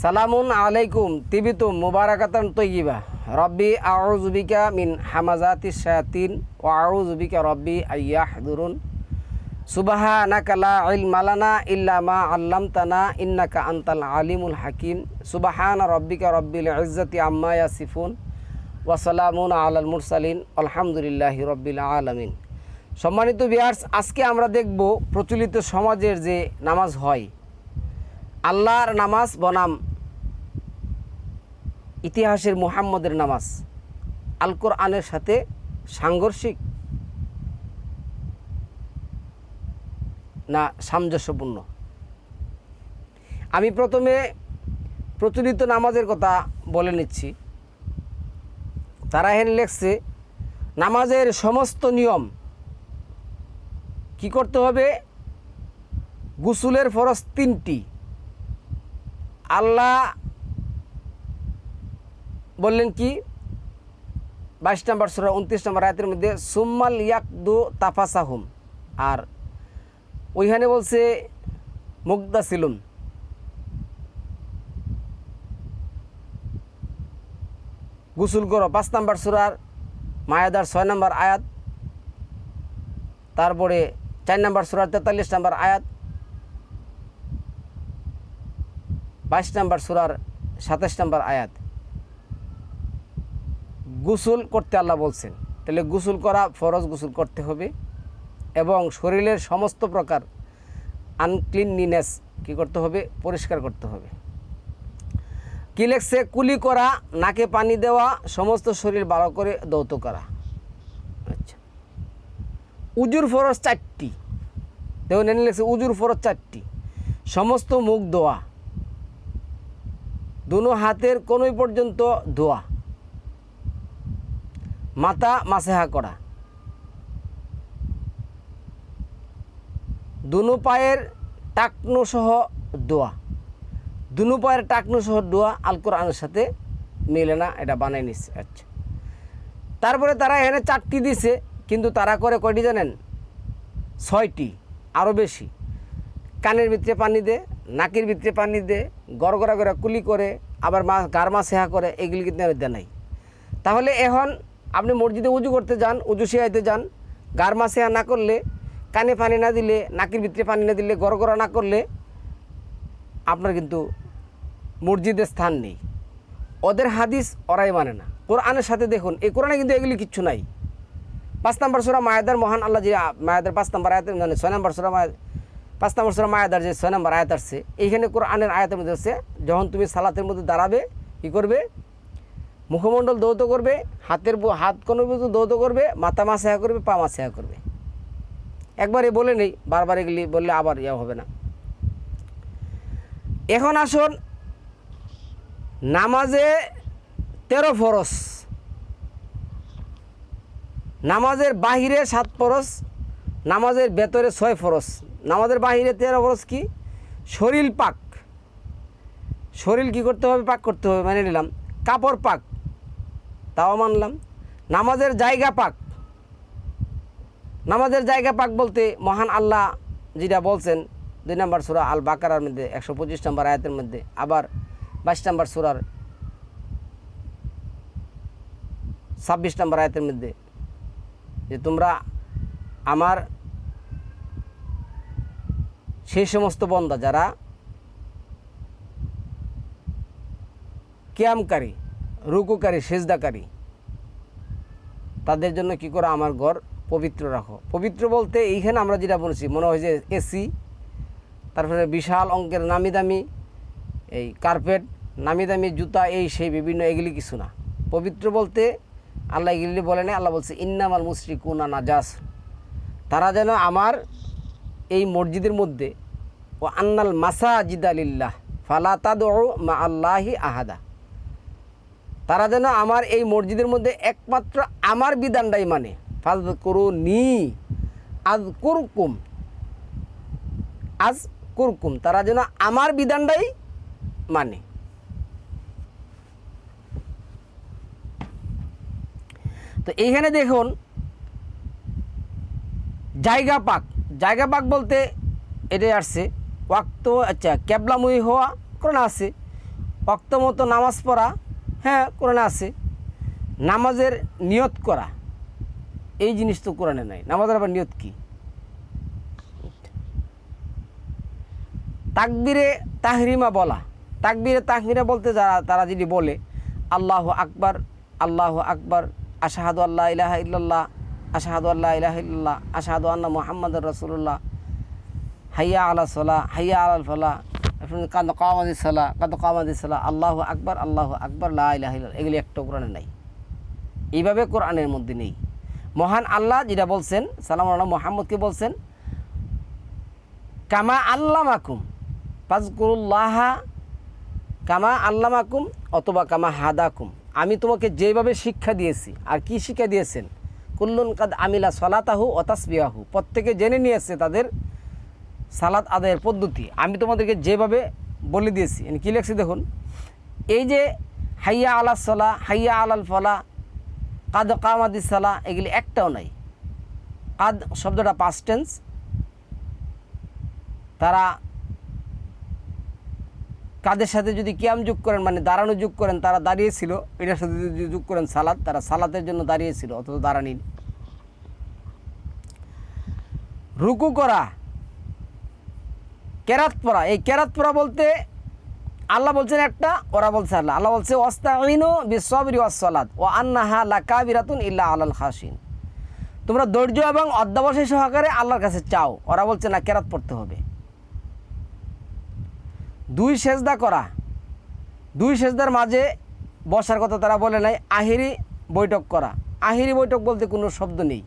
সালামুন আলাইকুম, তিবিতুম মুবারাকাতান তৈগিবা রব্বি আউজুবিকা মিন হামাজাতি শায়াতিন ও আউজুবিকা রব্বি আইয়াহদুরুন। সুবাহানাকা লা ইলমা লানা ইল্লা মা আল্লামতানা, ইন্নাকা আনতাল আলিমুল হাকিম। সুবাহানা রব্বিকা রব্বিল ইজ্জাতি আম্মা ইয়াসিফুন। ওয়া সালামুন আলাল মুরসালিন, আলহামদুলিল্লাহি রব্বিল আলামিন। সম্মানিত বিয়ার্স আজকে আমরা দেখব প্রচলিত সমাজের যে নামাজ হয় আল্লাহর নামাজ বনাম। ইতিহাসের মুহাম্মদের নামাজ। আল কোরআনের সাথে সাংঘর্ষিক না সামঞ্জস্যপূর্ণ। আমি প্রথমে প্রচলিত নামাজের কথা বলে নিচ্ছি। তারা হেন লেখছে, নামাজের সমস্ত নিয়ম কি করতে হবে? গুসুলের ফরজ তিনটি। আল্লাহ বললেন কি? বাইশ নম্বর সুরা, উনত্রিশ নম্বর আয়াতের মধ্যে, সুম্মাল ইয়াকদু তাফাসাহুম। আর ওইখানে বলছে মুগ্ধা সিলুম গুসুল করো। পাঁচ নম্বর সুরার মায়াদার ছয় নম্বর আয়াত। তারপরে চার নম্বর সুরার তেতাল্লিশ নম্বর আয়াত। বাইশ নম্বর সুরার সাতাশ নম্বর আয়াত। গুসুল করতে আল্লাহ বলছেন। তাহলে গুসুল করা ফরজ গুসুল করতে হবে এবং শরীরের সমস্ত প্রকার আনক্লিনলিনেস কি করতে হবে? পরিষ্কার করতে হবে। কি লেখছে? কুলি করা, নাকে পানি দেওয়া, সমস্ত শরীর ভালো করে দৌত করা। আচ্ছা। উজুর ফরজ চারটি। দেখুন এনে লেখছে উজুর ফরজ চারটি। সমস্ত মুখ দোয়া দুনো হাতের কোনোই পর্যন্ত ধোয়া। মাথা মাসেহা করা। দুনো পায়ের টাকনো সহ দোয়া দুনো পায়ের টাকনো সহ দোয়া আল কোরআনের সাথে মিলে না, এটা বানাই নিচ্ছে আচ্ছা। তারপরে তারা এখানে চারটি দিছে, কিন্তু তারা করে কয়টি জানেন? ছয়টি আরও বেশি। কানের ভিতরে পানি দে নাকের ভিতরে পানি দে, গড়গড়া করে কুলি করে, আবার মা গার মা সেহা করে, এগুলি কিন্তু দেয় নাই। তাহলে এখন আপনি মসজিদে উজু করতে যান, উজু শিয়াইতে যান, গার মা সেহা না করলে, কানে পানি না দিলে, নাকের ভিতরে পানি না দিলে, গড়গড়া না করলে আপনার কিন্তু মসজিদে স্থান নেই। ওদের হাদিস ওরাই মানে না। কোরআনের সাথে দেখুন, এই কোরআনে কিন্তু এগুলি কিচ্ছু নাই। পাঁচ নম্বর সুরা মায়াদার মহান আল্লাহ যে, মায়াদার পাঁচ নম্বর আয়াত মানে ছয় নম্বর সুরা মায়া পাঁচ নম্বর সুরা মায়াদার যে ছয় নম্বর আয়াত আসছে। এইখানে কোরআনের আয়াতের মধ্যে হচ্ছে যখন তুমি সালাতের মধ্যে দাঁড়াবে, কী করবে? মুখমণ্ডল দৌত করবে, হাতের হাত কোনো পর্যন্ত দৌত করবে, মাথা মাসেহা করবে, পা মাসেহা করবে। একবারে বলে নেই, বারবার এগুলি বললে আবার ইয়া হবে না। এখন আসুন, নামাজে তেরো ফরস নামাজের বাহিরে সাত ফরস নামাজের ভেতরে ছয় ফরস নামাজের বাহিরে তেরো ফরস কি? শরীর পাক। শরীর কি করতে হবে? পাক করতে হবে মানে নিলাম। কাপড় পাক, তাও মানলাম। নামাজের জায়গা পাক। নামাজের জায়গা পাক বলতে মহান আল্লাহ যেটা বলছেন, দুই নম্বর সুরা আল বাকারার মধ্যে, একশো পঁচিশ নম্বর আয়াতের মধ্যে, আবার বাইশ নম্বর সুরার ছাব্বিশ নম্বর আয়াতের মধ্যে যে তোমরা আমার সেই সমস্ত বন্দা যারা ক্যামকারী, রুকুকারী, সেজদাকারী, তাদের জন্য কি করে? আমার ঘর পবিত্র রাখো। পবিত্র বলতে এইখানে আমরা যেটা বলছি, মনে হয় যে এসি, তারপরে বিশাল অঙ্কের নামি দামি এই কার্পেট নামি দামি জুতা, এই সেই বিভিন্ন, এগুলি কিছু না। পবিত্র বলতে আল্লাহ এগুলি বলে না আল্লাহ বলছে, ইন্নামাল মুসরি কুনা নাজাস। তারা যেন আমার এই মসজিদের মধ্যে ও আন্নাল মাসাজিদ আলিল্লাহ ফালা তাদউ মা আল্লাহি আহাদা। তারা যেন আমার এই মসজিদের মধ্যে একমাত্র আমার বিধানটাই মানে। ফাজ করু নি আজ কুরকুম আজ কুরকুম তারা যেন আমার বিধানটাই মানে। তো এইখানে দেখুন, জায়গা পাক জায়গা পাক বলতে এটাই আসছে। ওয়াক্ত আচ্ছা ক্যাবলাময়ী হওয়া কোরআন আছে। মতো নামাজ পড়া হ্যাঁ কোরআনে আছে। নামাজের নিয়ত করা, এই জিনিস তো কোরআনে নাই। নামাজের আবার নিয়ত কি? তাকবিরে তাহরিমা বলা। তাকবিরে তাহমিরা বলতে যারা, তারা যদি বলে, আল্লাহ আকবার আল্লাহ আকবার, আশাহাদু আল্লাহ ইলাহা ইল্লাল্লাহ, আশাহাদু আল্লাহ ইলাহা ইল্লাল্লাহ, আশাহাদু আন্না মোহাম্মদ রসুল্লাহ হাইয়া আলা সোলা, হাইয়া আলাল ফলা। কাদ কামাদি সালা, কাদ কামাদি সালা। আল্লাহ আকবার আল্লাহ আকবার, লা ইলাহা ইল্লাল্লাহ। এগুলি একটা কোরআনে নাই। এইভাবে কোরআনের মধ্যে নেই। মহান আল্লাহ যেটা বলছেন, সালাম আল্লাহ মোহাম্মদকে বলছেন, কামা আল্লামাকুম, ফাজকুরুল্লাহা কামা আল্লামাকুম অথবা কামা হাদাকুম। আমি তোমাকে যেভাবে শিক্ষা দিয়েছি, আর কি শিক্ষা দিয়েছেন? কুল্লুন কাদ আমিলা সলাতাহু অতাসবিয়াহু প্রত্যেকে জেনে নিয়েছে তাদের সালাত আদায়ের পদ্ধতি আমি তোমাদেরকে যেভাবে বলে দিয়েছি এখানে কী লেখছি দেখুন, এই যে হাইয়া আলা সলা, হাইয়া আলাল ফলা, কাদ কামাদি সালা, এগুলি একটাও নাই। কাদ শব্দটা পাস্ট টেন্স তারা কাদের সাথে যদি কিয়াম যোগ করেন মানে দাঁড়ানো যোগ করেন, তারা দাঁড়িয়েছিল, এটার সাথে যদি যোগ করেন সালাদ, তারা সালাতের জন্য দাঁড়িয়েছিল, অথচ দাঁড়ানি রুকু করা কেরাত পড়া এই কেরাত পড়া বলতে আল্লাহ বলছেন একটা, ওরা বলছে আল্লাহ। আল্লাহ বলছে ওস্তাইনু বিসবরি ওয়াসলাদ ও আন্নাহা লাকাবিরাতুন ইল্লা আলাল হাসিন তোমরা ধৈর্য এবং অধ্যাবসায় সহকারে আল্লাহর কাছে চাও, ওরা বলছে, না, কেরাত পড়তে হবে। দুই সেজদা করা, দুই সেজদার মাঝে বসার কথা তারা বলে নাই আহিরি বৈঠক করা। আহিরি বৈঠক বলতে কোনো শব্দ নেই।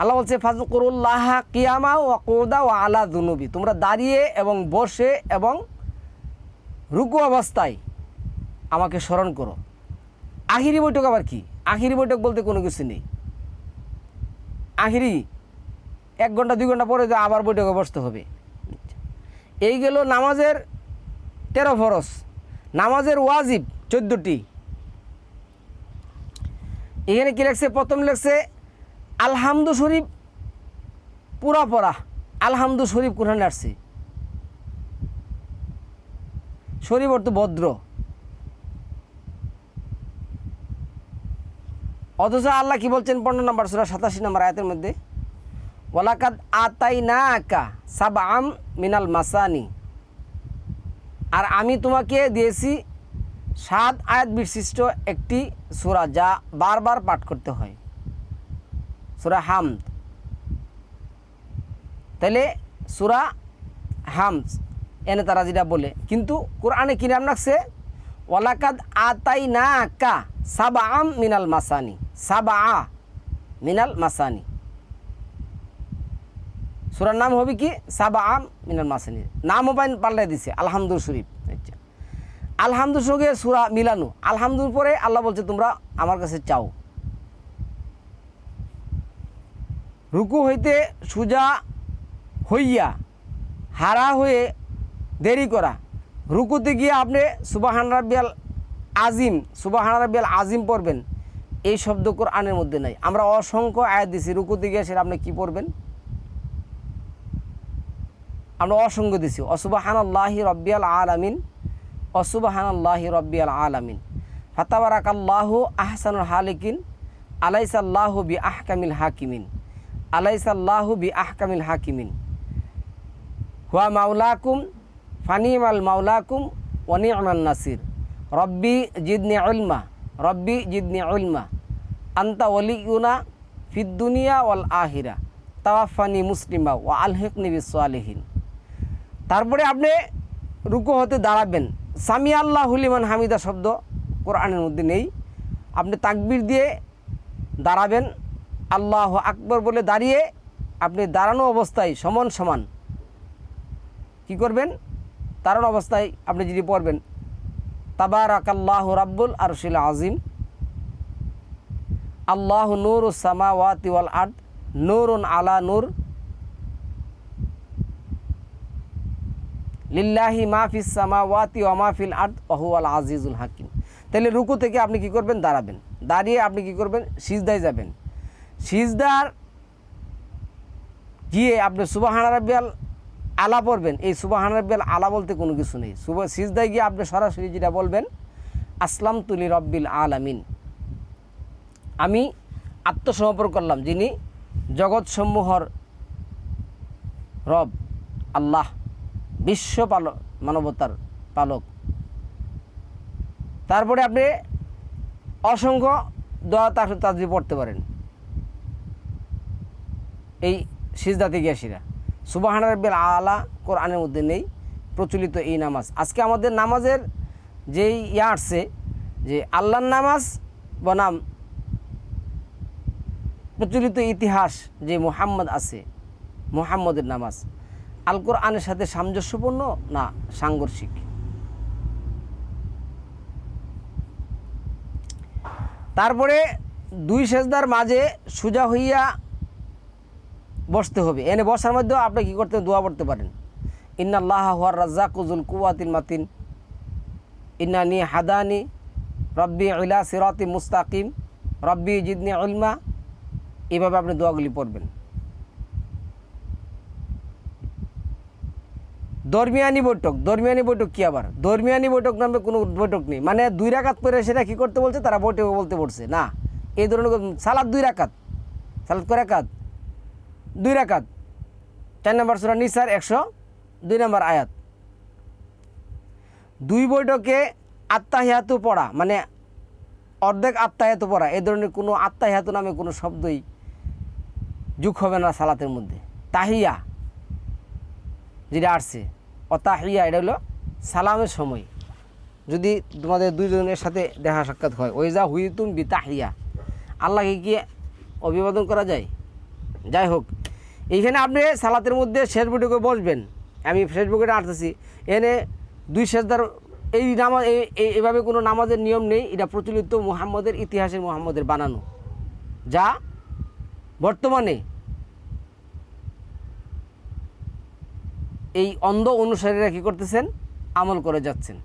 আল্লাহ বলছে ফাজকুরুল্লাহ কিয়ামা ও কৌদা ও আলা দুনুবি। তোমরা দাঁড়িয়ে এবং বসে এবং রুকু অবস্থায় আমাকে স্মরণ করো। আহিরি বৈঠক আবার কি? আহিরি বৈঠক বলতে কোনো কিছু নেই। আহিরি এক ঘণ্টা, দুই ঘণ্টা পরে আবার বৈঠকে বসতে হবে। এই গেল নামাজের তেরো ফরস নামাজের ওয়াজিব চোদ্দোটি। এখানে কি লেখছে? প্রথম লেখছে আলহামদু শরীফ পুরা পড়া, আলহামদু শরীফ কোরআনে আসছে। শরীফ অর্থ ভদ্র। অথচ আল্লাহ কি বলছেন? পনেরো নম্বর সুরা, সাতাশি নম্বর আয়াতের মধ্যে ওলাকাদ আতাই না আকা সাব আম মিনাল মাসানি। আর আমি তোমাকে দিয়েছি সাত আয়াত বিশিষ্ট একটি সুরা, যা বারবার পাঠ করতে হয়। সুরা হামদ। তাহলে সুরা হামস এনে তারা যেটা বলে। কিন্তু কোরআনে কি নাম রাখছে, ওয়ালাকাদ আতাই না আকা সাবা আম মিনাল মাসানি সাবা আ মিনাল মাসানি। সুরার নাম হবে কি? সাবা আম মিনাল মাসানি। নামও পাইন পাল্টাই দিছে আলহামদুল শরীফ। আচ্ছা। আলহামদুর সঙ্গে সুরা মিলানো। আলহামদুর পরে আল্লাহ বলছে, তোমরা আমার কাছে চাও। রুকু হইতে সুজা হইয়া হারা হয়ে দেরি করা। রুকুতে গিয়ে আপনি সুবাহান রাব্বিয়াল আজিম, সুবাহান রাব্বিয়াল আজিম পড়বেন। এই শব্দ কোরআনের মধ্যে নাই। আমরা অসংখ্য আয়াত দিছি, রুকুতে গিয়ে সেটা আপনি কী পড়বেন? আমরা অসংখ্য দিছি অসুবাহান আল্লাহি রব্বিয়াল আলামিন অসুবাহান আল্লাহি রব্বিয়াল আলামিন। ফাতাবারাক আল্লাহু আহসানুল হালিকিন, আলাইসাল্লাহু বি আহকামিল হাকিমিন। আলাইসাল্লাহু বি আহকামিল হাকিমিন। হুয়া মাওলাকুম, ফানিমাল মাওলাকুম ওয়ানিমাল নাসির। রব্বি জিদনি উলমা, রব্বি জিদনি উলমা। আন্তা ওলিউনা ফিদ দুনিয়া ওয়াল আহিরা তাওয়াফানি মুসলিমা ও আলহেকনি বিসালিহীন তারপরে আপনি রুকু হতে দাঁড়াবেন। সামি আল্লাহ হুলিমান হামিদা শব্দ কোরআনের মধ্যে নেই। আপনি তাকবির দিয়ে দাঁড়াবেন। আল্লাহ আকবর বলে দাঁড়িয়ে আপনি দাঁড়ানো অবস্থায় সমান সমান কি করবেন? দাঁড়ানো অবস্থায় আপনি যদি পড়বেন তাবারাক আল্লাহ রাব্বুল আর আরশিল আজিম আল্লাহ নূর সামা ওয়াতি ওয়াল আর্দ, নূরুন আলা নূর। লিল্লাহি মাহফিস সামা ওয়া মাহফিল আর্দ ওহুয়াল আজিজুল হাকিম। তাহলে রুকু থেকে আপনি কি করবেন? দাঁড়াবেন। দাঁড়িয়ে আপনি কি করবেন? সিজদায় যাবেন। সিজদার গিয়ে আপনি সুবাহানা রাব্বিয়াল আলা পড়বেন। এই সুবাহান রব্বিল আলা বলতে কোনো কিছু নেই। সুবা সিজদায় গিয়ে আপনি সরাসরি যেটা বলবেন আসলাম তুলি রব্বিল আলামিন। আমি আত্মসমর্পণ করলাম, যিনি জগৎ জগৎসমূহর রব, আল্লাহ, বিশ্ব পালক মানবতার পালক। তারপরে আপনি অসংখ্য দয়া তাজবি পড়তে পারেন। এই সিজদাতে গিয়াসিরা সুবাহান রব্বিল আলা কোরআনের মধ্যে নেই প্রচলিত এই নামাজ। আজকে আমাদের নামাজের যেই ইয়া আসছে, যে আল্লাহর নামাজ বনাম প্রচলিত ইতিহাস যে মোহাম্মদ আছে, মোহাম্মদের নামাজ, আল কোরআনের সাথে সামঞ্জস্যপূর্ণ না সাংঘর্ষিক? তারপরে দুই সেজদার মাঝে সোজা হইয়া বসতে হবে। এনে বসার মধ্যেও আপনি কী করতে দোয়া পড়তে পারেন। ইন্নাল্লাহ রাজ্জাক কুজুল কুয়াতিল মাতিন। ইন্নানি হাদানি রব্বি ইলা সিরাতি মুস্তাকিম। রব্বি জিদনি ইলমা এভাবে আপনি দোয়াগুলি পড়বেন। দরমিয়ানি বৈঠক। দরমিয়ানি বৈঠক কী আবার? দরমিয়ানি বৈঠক নামে কোনো বৈঠক নেই। মানে দুই রাকাত পরে সেটা কী করতে বলছে? তারা বৈঠক বলতে পড়ছে না, এই ধরনের সালাদ দুই রাকাত। সালাদ কয় রাকাত? দুই রাকাত। চার নম্বর সুরা নিসার, একশো দুই নম্বর আয়াত। দুই বৈঠকে আত্মাহিয়াতু পড়া মানে অর্ধেক আত্মাহিয়াতু পড়া, এ ধরনের কোনো আত্মাহিয়াতু নামে কোনো শব্দই যুগ হবে না সালাতের মধ্যে। তাহিয়া, যেটা আসছে, অতাহিয়া, এটা হলো সালামের সময়। যদি তোমাদের দুইজনের সাথে দেখা সাক্ষাৎ হয় ওই যা হুই তুম বি তাহিয়া আল্লাহকে কি অভিবাদন করা যায়? যাই হোক এইখানে আপনি সালাতের মধ্যে শেষ বৈঠকে বসবেন। আমি শেষ বৈঠকে আসতেছি। এনে দুই শেষদার এই নামাজ, এই- এই- এভাবে কোনো নামাজের নিয়ম নেই। এটা প্রচলিত মুহাম্মদের ইতিহাসের মুহাম্মদের বানানো। যা বর্তমানে এই অন্ধ অনুসারীরা কী করতেছেন? আমল করে যাচ্ছেন।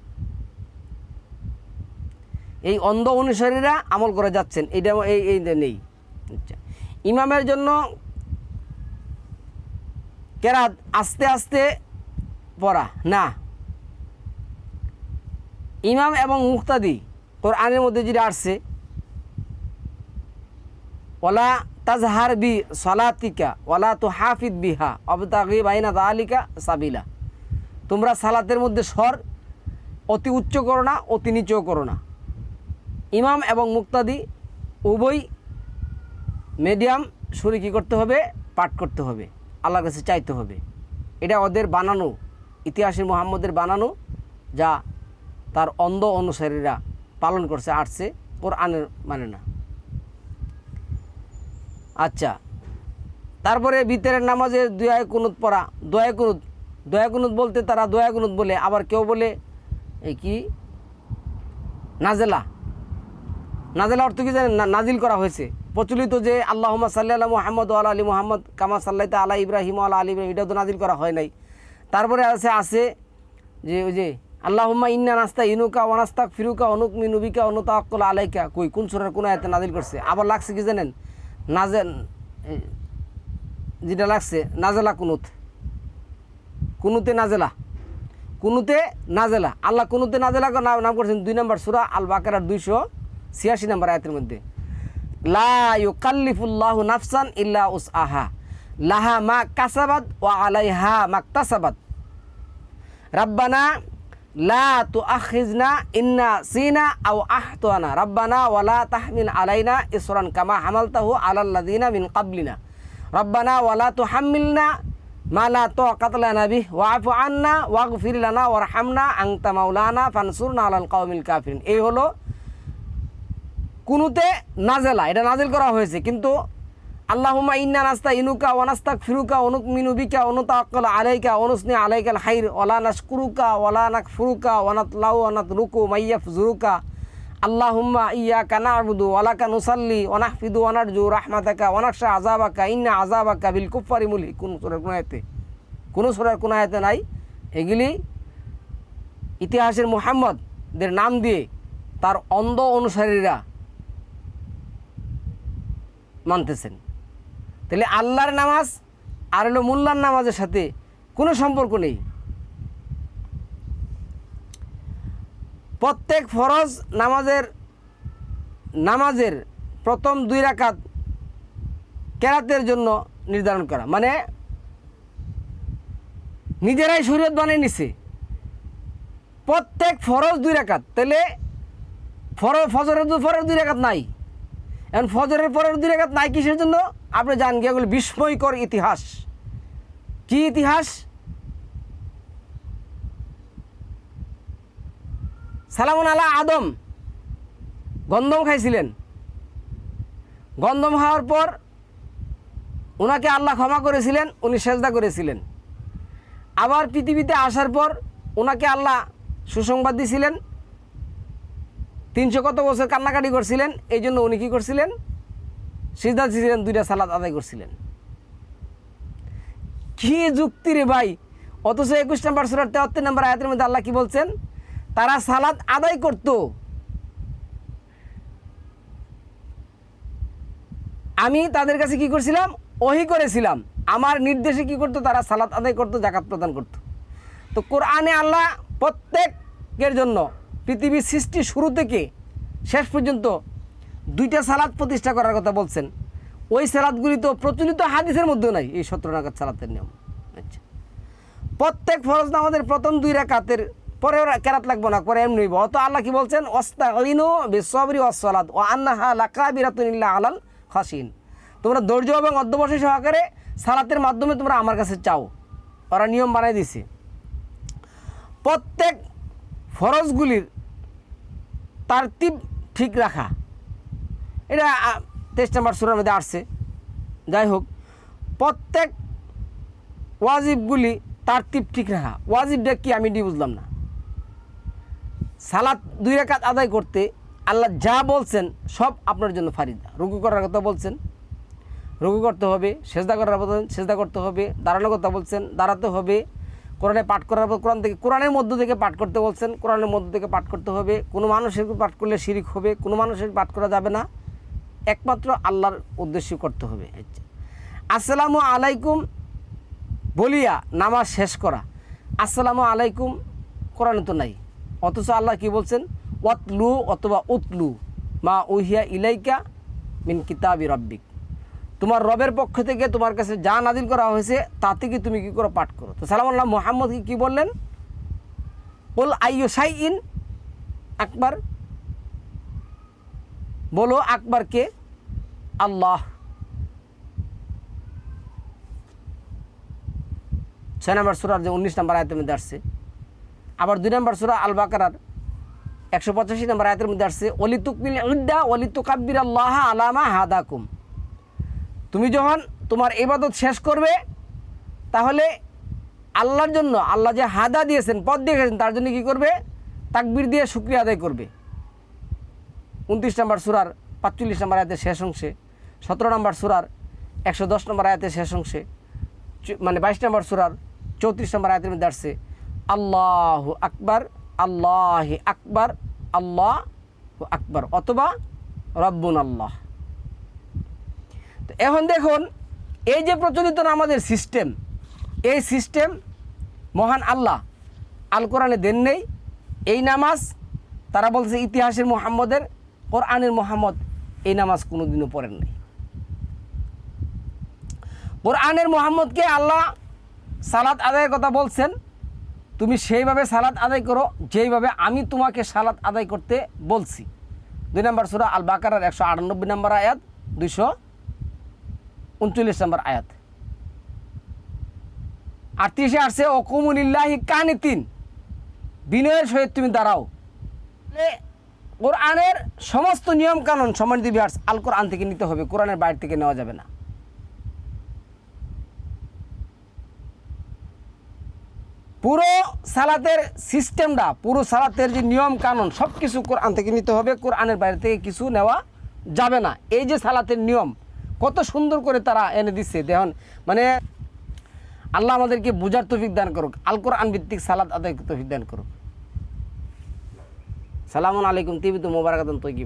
এই অন্ধ অনুসারীরা আমল করে যাচ্ছেন। এই এই নেই। আচ্ছা। ইমামের জন্য কেরাত আস্তে আস্তে পড়া, না। ইমাম এবং মুক্তাদি কোরআনের মধ্যে যেটা আসছে, ওলা তাজহার বি সলাতিকা, ওলা তো হাফিদ বিহা, অবতাগি বাইনা দালিকা সাবিলা। তোমরা সালাতের মধ্যে স্বর অতি উচ্চ করো না, অতি নিচও করো না। ইমাম এবং মুক্তাদি উভয় মিডিয়াম সুরে কী করতে হবে? পাঠ করতে হবে। আল্লাহর কাছে চাইতে হবে। এটা ওদের বানানো, ইতিহাসের মোহাম্মদের বানানো, যা তার অন্ধ অনুসারীরা পালন করছে আসছে কোরআনের মানে না। আচ্ছা তারপরে ভিতরের নামাজে দোয়া কুনুত পড়া, দয়া কুনুত দয়া কুনুত বলতে তারা দয়া কুনুত বলে, আবার কেউ বলে, এই কি? নাজেলা। নাজেলা অর্থ কি জানেন? নাজিল করা হয়েছে। প্রচলিত যে আল্লাহ সাল্লাহ মোহাম্মদ আল আলী মোহাম্মদ কামা সাল্লাহ আলা ইব্রাহিম আলা আলী ইব্রাহিম এটা তো নাজিল করা হয় নাই। তারপরে আছে আছে যে ওই যে, আল্লাহুম্মা ইন্না নাস্তা ইনুকা ওয়ানাস্তাক ফিরুকা অনুক মিনুবিকা অনুতাক্কল আলাইকা। কই, কোন সুরের, কোন আয়াতে নাজিল করছে? আবার লাগছে কি জানেন? নাজেন যেটা লাগছে, নাজেলা কুনুত। কুনুতে নাজেলা। কুনুতে নাজেলা। আল্লাহ কুনুতে নাজেলা নাম করছেন দুই নম্বর সুরা আল বাকারার দুইশো ছিয়াশি নম্বর আয়াতের মধ্যে। লা ইউকাল্লিফুল্লাহু নাফসান ইল্লা উস আহা লাহা মা কাসাবাদ ওয়া আলাইহা মাকতাসাবাদ রাব্বানা লা তু আখিজনা ইন্না সিনা আও আহতানা। রাব্বানা ওয়ালা তাহমিল আলাইনা ইসরান কামা হামালতাহু আলাল্লাযিনা মিন কাবলিনা রাব্বানা ওয়ালা তুহাম্মিলনা মা লা তাকাত লানা বিহ ওয়াফু আন্না ওয়াগফির লানা ওয়ারহামনা আনতা মাওলানা ফানসুরনা আলাল কওমিল কাফিরিন। এই হলো কুনুতে নাজেলা, এটা নাজিল করা হয়েছে। কিন্তু আল্লাহুমা ইন্না নাস্তা ইনুকা ওয়ানাস্তাক ফিরুকা অনুক মিনুবিকা অনুতাক্কাল আলাইকা অনুসনি আলাইকাল হাইর ওলা নাশকুরুকা ওলা নাক ফুরুকা ওয়ানাত লাউ ওয়ানাত রুকু মাইয়াফ জুরুকা আল্লাহুম্মা ইয়া কানা আবুদু ওয়ালাকা নুসাল্লি ওয়ানাহফিদু ওয়ানারজু রাহমাতাকা ওয়ানাকশা আজাবাকা ইন্না আজাবাকা বিল কুফারি মুলি কোন সুরের কোন আয়াতে? কোন সুরের কোন আয়াতে নাই? এগুলি ইতিহাসের মুহাম্মদদের নাম দিয়ে তার অন্ধ অনুসারীরা মানতেছেন। তাহলে আল্লাহর নামাজ আর হলো মোল্লার নামাজের সাথে কোনো সম্পর্ক নেই। প্রত্যেক ফরজ নামাজের নামাজের প্রথম দুই রাকাত কেরাতের জন্য নির্ধারণ করা। মানে নিজেরাই শরীয়ত বানিয়ে নিছে। প্রত্যেক ফরজ দুই রাকাত। তাহলে ফর ফজরের ফরের দুই রাকাত নাই। এখন ফজরের পরের দুই রেখাত নাই কিসের জন্য? আপনি জান গিয়ে এগুলো বিস্ময়কর ইতিহাস। কি ইতিহাস? সালামুন আলা আদম। গন্ধম খাইছিলেন। গন্ধম খাওয়ার পর ওনাকে আল্লাহ ক্ষমা করেছিলেন, উনি সেজদা করেছিলেন। আবার পৃথিবীতে আসার পর ওনাকে আল্লাহ সুসংবাদ দিছিলেন তিনশো কত বছর কান্নাকাটি করছিলেন? এই জন্য উনি কী করছিলেন? সিজদা ছিলেন দুইটা সালাদ আদায় করছিলেন। কি যুক্তি রে ভাই! অথচ একুশ নম্বর সুরার তেহাত্তর নম্বর আয়াতের মধ্যে আল্লাহ কি বলছেন? তারা সালাদ আদায় করত। আমি তাদের কাছে কি করছিলাম? ওহি করেছিলাম। আমার নির্দেশে কি করতো? তারা সালাদ আদায় করতো, জাকাত প্রদান করতো। তো কোরআনে আল্লাহ প্রত্যেকের জন্য পৃথিবীর সৃষ্টি শুরু থেকে শেষ পর্যন্ত দুইটা সালাদ প্রতিষ্ঠা করার কথা বলছেন। ওই সালাদগুলি তো প্রচলিত হাদিসের মধ্যেও নাই, এই সতেরো নাগাদ সালাতের নিয়ম। আচ্ছা। প্রত্যেক ফরজ নামাজের প্রথম দুই রাকাতের পরে কেরাত লাগবো না, পরে এমনি অত আল্লাহ কি বলছেন? অস্তা ইনো বেসবরি অসলাদ ও আন্নাহা লাকা বিরাতুনিল্লা আলাল হাসিন তোমরা ধৈর্য এবং অধ্যবসায় সহকারে সালাতের মাধ্যমে তোমরা আমার কাছে চাও। ওরা নিয়ম বানাই দিছে। প্রত্যেক ফরজগুলির তারতিব ঠিক রাখা। এটা তেইশ নম্বর সুরের মধ্যে আসছে। যাই হোক, প্রত্যেক ওয়াজিবগুলি তারতিব ঠিক রাখা। ওয়াজিবটা কি আমি ডি বুঝলাম না। সালাত দুই রেখাত আদায় করতে আল্লাহ যা বলছেন সব আপনার জন্য ফারিদা। রুকু করার কথা বলছেন। রুকু করতে হবে, সেজদা করার কথা সেজদা করতে হবে, দাঁড়ানোর কথা বলছেন, দাঁড়াতে হবে কোরআনে পাঠ করার পর কোরআন থেকে, কোরআনের মধ্য থেকে পাঠ করতে বলছেন, কোরআনের মধ্য থেকে পাঠ করতে হবে। কোনো মানুষের পাঠ করলে শিরিক হবে, কোনো মানুষের পাঠ করা যাবে না। একমাত্র আল্লাহর উদ্দেশ্যে করতে হবে। আচ্ছা আসসালামু আলাইকুম, বলিয়া নামাজ শেষ করা। আসসালামু আলাইকুম, কোরআনে তো নাই। অথচ আল্লাহ কি বলছেন? ওয়াতলু অথবা উতলু মা উহিয়া ইলাইকা মিন কিতাবি রব্বিক। তোমার রবের পক্ষ থেকে তোমার কাছে যা নাদিল করা হয়েছে তা থেকে তুমি কি করো পাঠ করো? তো সালাম আল্লাহ, মোহাম্মদ কি বললেন? বল, আইয়ো সাই ইন আকবর। বলো, আকবর কে? আল্লাহ। ছয় নম্বর সুরার যে উনিশ নম্বর আয়তের মধ্যে আসছে। আবার দুই নম্বর সুরা আল বাকারার একশো পঁচাশি নম্বর আয়তের মধ্যে আসছে অলি তুকমিল উদ্দা অলি তুকাব্বির আল্লাহ আলামা হাদাকুম। তুমি যখন তোমার ইবাদত শেষ করবে, তাহলে আল্লাহর জন্য আল্লাহ যে হাদা দিয়েছেন পদ দিয়েছেন তার জন্য কি করবে? তাকবির দিয়ে শুক্রিয়া আদায় করবে। উনত্রিশ নম্বর সুরার পাঁচচল্লিশ নম্বর আয়াতের শেষ অংশে, সতেরো নম্বর সুরার একশো দশ নম্বর আয়াতের শেষ অংশে মানে বাইশ নম্বর সুরার চৌত্রিশ নম্বর আয়াতের মধ্যে আসছে, আল্লাহ আকবার আল্লাহ আকবার আল্লাহ আকবার অথবা রব্বুন আল্লাহ এখন দেখুন, এই যে প্রচলিত আমাদের সিস্টেম এই সিস্টেম মহান আল্লাহ আল কোরআনে দেন নেই। এই নামাজ, তারা বলছে ইতিহাসের মোহাম্মদের, কোরআনের মোহাম্মদ এই নামাজ কোনোদিনও পড়েন নাই। কোরআনের মোহাম্মদকে আল্লাহ সালাত আদায়ের কথা বলছেন, তুমি সেইভাবে সালাত আদায় করো যেইভাবে আমি তোমাকে সালাত আদায় করতে বলছি। দুই নম্বর সুরা আল বাকারার একশো আটানব্বই নম্বর আয়াত, দুইশো উনচল্লিশ নম্বর আয়াত। আটত্রিশে আসছে অকুমুনিল্লাহি কানে তিন বিনয়ের সহিত তুমি দাঁড়াও। কোরআনের সমস্ত নিয়ম কানুন সম্মানিত বিহার্স আল কোরআন থেকে নিতে হবে, কোরআনের বাইরে থেকে নেওয়া যাবে না। পুরো সালাতের সিস্টেমটা, পুরো সালাতের যে নিয়ম কানুন সব কিছু কোরআন থেকে নিতে হবে, কোরআনের বাইরে থেকে কিছু নেওয়া যাবে না। এই যে সালাতের নিয়ম কত সুন্দর করে তারা এনে দিচ্ছে দেখুন। মানে আল্লাহ আমাদেরকে বুঝার তফিক দান করুক আলকর আনভিত্তিক সালাদ আদায় তৌফিক দান করুক। সালামুন আলাইকুম, টিভি তো মোবারকাতন তৈকি